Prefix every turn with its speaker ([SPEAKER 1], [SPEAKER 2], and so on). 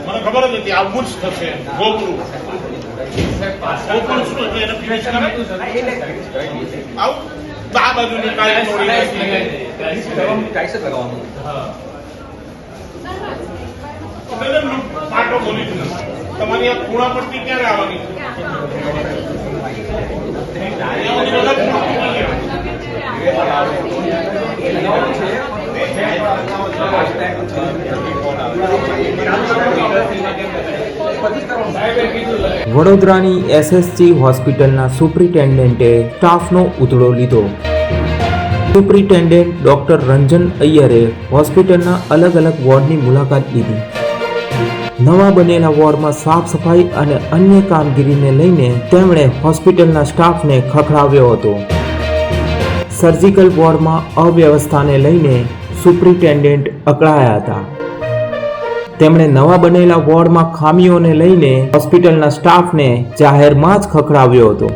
[SPEAKER 1] મને ખબર જ નથી આવું જ થશે ગોકરું ગોકરું શું હતું એને ફિનિશ કરે આવું? આ બાજુની કાળી પાટો બોલી. તમારી આ ખૂણા પટ્ટી ક્યારે આવવાની?
[SPEAKER 2] વડોદરાની એસએસજી હોસ્પિટલના સુપ્રિન્ટેન્ડન્ટે સ્ટાફનો ઉધડો લીધો. સુપ્રિન્ટેન્ડન્ટ ડોક્ટર રંજન અય્યરે હોસ્પિટલના અલગ અલગ વોર્ડની મુલાકાત લીધી. નવા બનેલા વોર્ડમાં સાફ સફાઈ અને અન્ય કામગીરીને લઈને તેમણે હોસ્પિટલના સ્ટાફને ખખડાવ્યો હતો. સર્જિકલ વોર્ડમાં અવ્યવસ્થાને લઈને સુપ્રિન્ટેન્ડન્ટ અકળાયા હતા. તેમણે નવા બનેલા વોર્ડમાં ખામીઓને લઈને હોસ્પિટલના સ્ટાફને જાહેરમાં જ ખખડાવ્યો હતો.